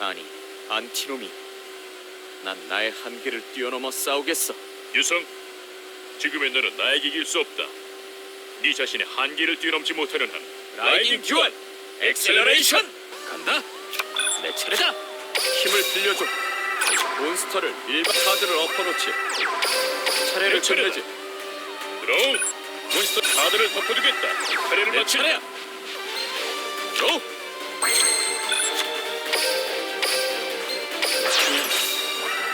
아니, 안티놈이. 난 나의 한계를 뛰어넘어 싸우겠어. 유성, 지금의 너는 나에게 이길 수 없다. 네 자신의 한계를 뛰어넘지 못하는 한 라이딩 듀얼 엑셀러레이션 간다. 내 차례다. 힘을 빌려줘. 몬스터를 일반 카드를 엎어놓지. 차례를 내 차례다. 끝내지. 드로우 몬스터 카드를 덮어두겠다. 차례를 내 마친다. 차례야. 고.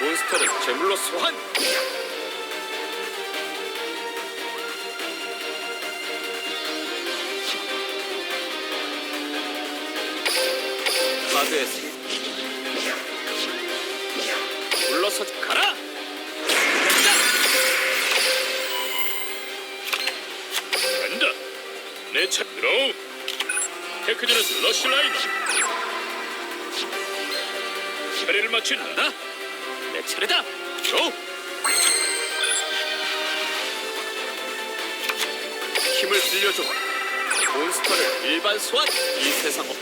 몬스터를 제물로 소환. 카드의 생 물러서 가라. 간다. 내 차. 드로우 테크제너스 러쉬 라이너. 차례를 마친다. 차례다. 고. 힘을 빌려줘. 몬스터를 일반 소환. 이 세상 없.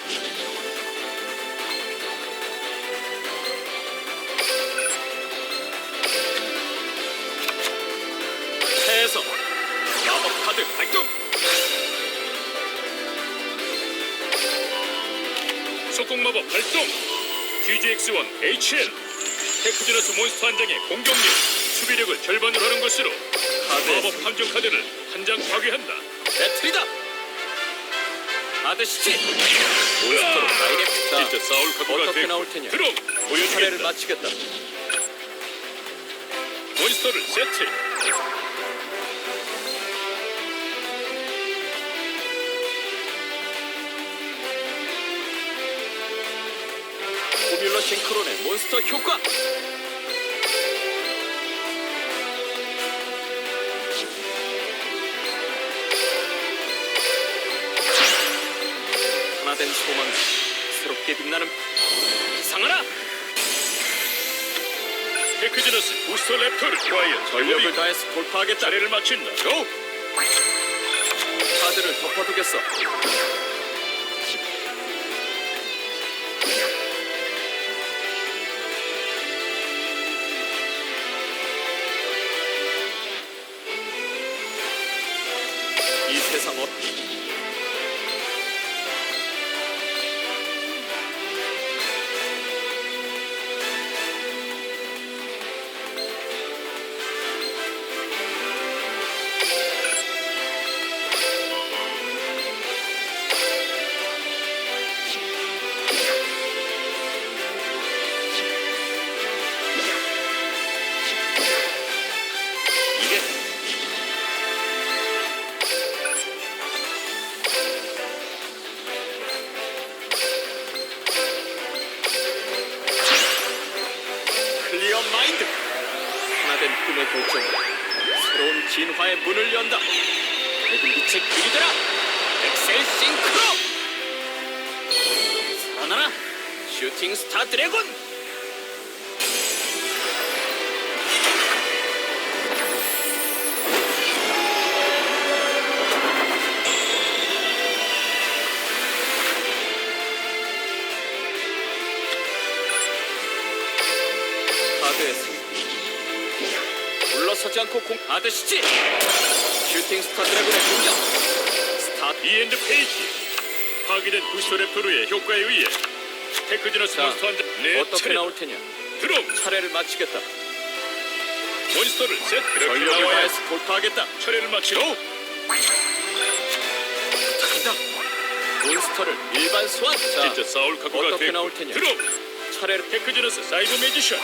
해서 마법 카드 발동. 속공 마법 발동. TGX1 HL. 테크제너스 몬스터 한 장의 공격력, 수비력을 절반으로 하는 것으로 마법 함정 카드를 한 장 파괴한다. 배틀이다. 아드시치. 몬스터로 다이렉트다. 진짜 싸울 각오가 어떻게. 나올 테냐? 드럼 차례를 보여주겠다. 마치겠다. 몬스터를 세트. 포뮬러 싱크론의 몬스터 효과. 하나된 소망, 새롭게 빛나는 상하라. 테크제너스 부스터 랩터를 과연 전력을 다해서 돌파하겠다. 차례를 마친다. 고! 카드를 덮어두겠어. 이 진화의 문을 연다. 밝은 빛의 길이 되라. 엑셀 싱크로. 살아나라 슈팅 스타 드래곤 않고 공 아드시지 슈팅 스타 드래곤의 공격 스타트 이엔드 페이지. 파괴된 부스터 랩터르의 효과에 의해 테크제너스 자, 몬스터 한 장. 내 어떻게 차례. 나올 테냐 드럼 차례를 마치겠다 몬스터를. 이렇게 전력을 나와야 돌파하겠다 차례를 마치고 간다 몬스터를 일반 소환 자 진짜 싸울 각오가 어떻게 됐고. 나올 테냐? 드럼 차례를 테크제너스 사이버 매지션.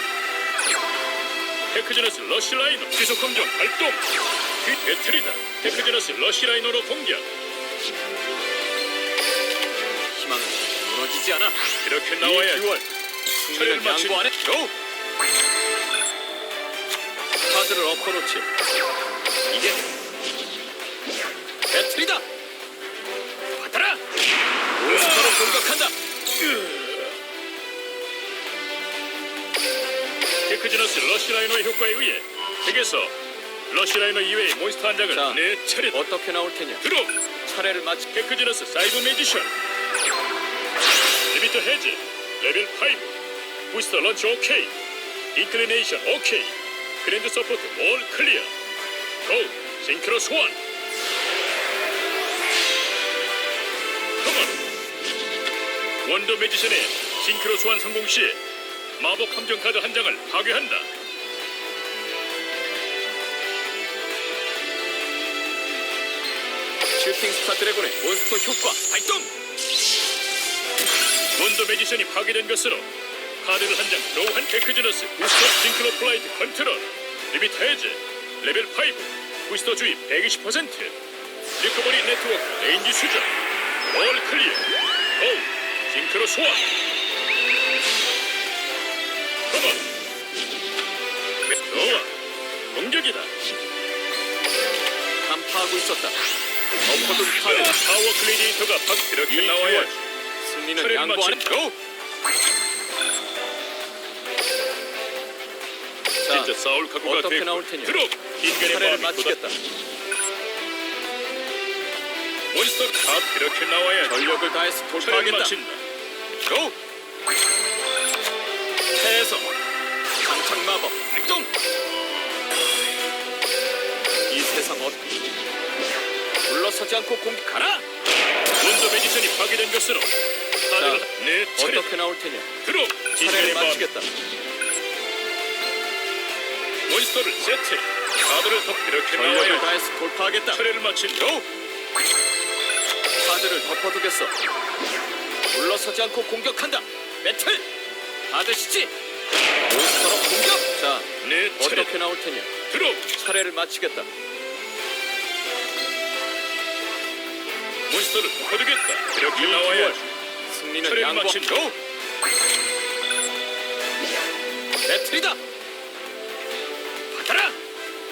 테크제너스 러시 라이너 지속 함정 발동. 그 배틀이다. 테크제너스 러시 라이너로 공격. 희망은 무너지지 않아 이렇게 이 나와야 듀얼 차례를 승리는 마치고. 양보 안해 고 카드를 엎어놓지 이게 배틀이다 받아라 몬스터로 공격한다 테크제너스 러시 라이너의 효과에 의해 덱에서 러시 라이너 이외의 몬스터 한 장을 자. 내 차례 어떻게 나올 테냐? 드럼 차례를 마치 테크제너스 사이버 매지션! 리미터 해제 레벨 5 부스터 런치 오케이 인클리네이션 오케이 그랜드 서포트 올 클리어 고 싱크로 소환 컴온! 원더 매지션의 싱크로 소환 성공 시에 마법 함정 카드 한 장을 파괴한다 슈팅 스타 드래곤의 몬스터 효과 발동! 원더 매지션이 파괴된 것으로 카드를 한장 로우한 테크지너스 부스터 싱크로 플라이트 컨트롤 리미트 해제 레벨 5 부스터 주입 120% 리커버리 네트워크 레인지 수정 올 클리어 고 싱크로 소환 좋아 공격이다 간파하고 있었다. 엎어둔 칼을 파워 글래디에이터가 박 이렇게 이 나와야 승리는 마친- 고! 자, 진짜 싸울 각오가 어떻게 됐고 나올 테냐? 드롭 인간의 마음이 돋아 마치겠다. 몬스터 탑 이렇게 나와야 전력을 다해서 돌파하겠다. 마친다 고! 마법 발동! 이 세상 어떻게 물러서지 않고 공격하라! 원더 매지션이 파괴된 것으로 자, 내 차례 어떻게 나올 테냐? 드롭 차례를 마치겠다. 몬스터를 세트 카드를 덮 이렇게 전력을 나와야 다해서 돌파하겠다. 차례를 마친다 고! 카드를 덮어두겠어. 물러서지 않고 공격한다. 배틀! 받으시지! 몬스터로 공격! 자, 내 차례 어떻게 나올 테냐? 드롭 차례를 마치겠다. 몬스터를 덮어두겠다 이렇게 이 나와야 승리는 차례를 양보. 마친다! 배틀이다. 받아라.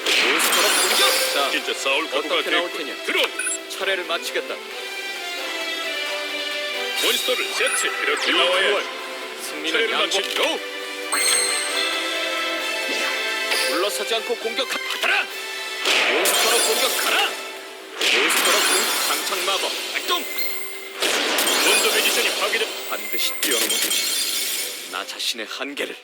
몬스터로 공격. 자, 진짜 싸울 각오가 어떻게 나올 테냐? 드롭 차례를 마치겠다. 몬스터를 세트 이렇게 이 나와야 기원 승리는 차례를 양보. 마친다 고! 물러서지 않고 공격. 받아라. 몬스터로 공격하라. 몬스터로 공격. 장착 마법 발동. 원더 매지션이 파괴된 반드시 뛰어넘어 주시. 나 자신의 한계를.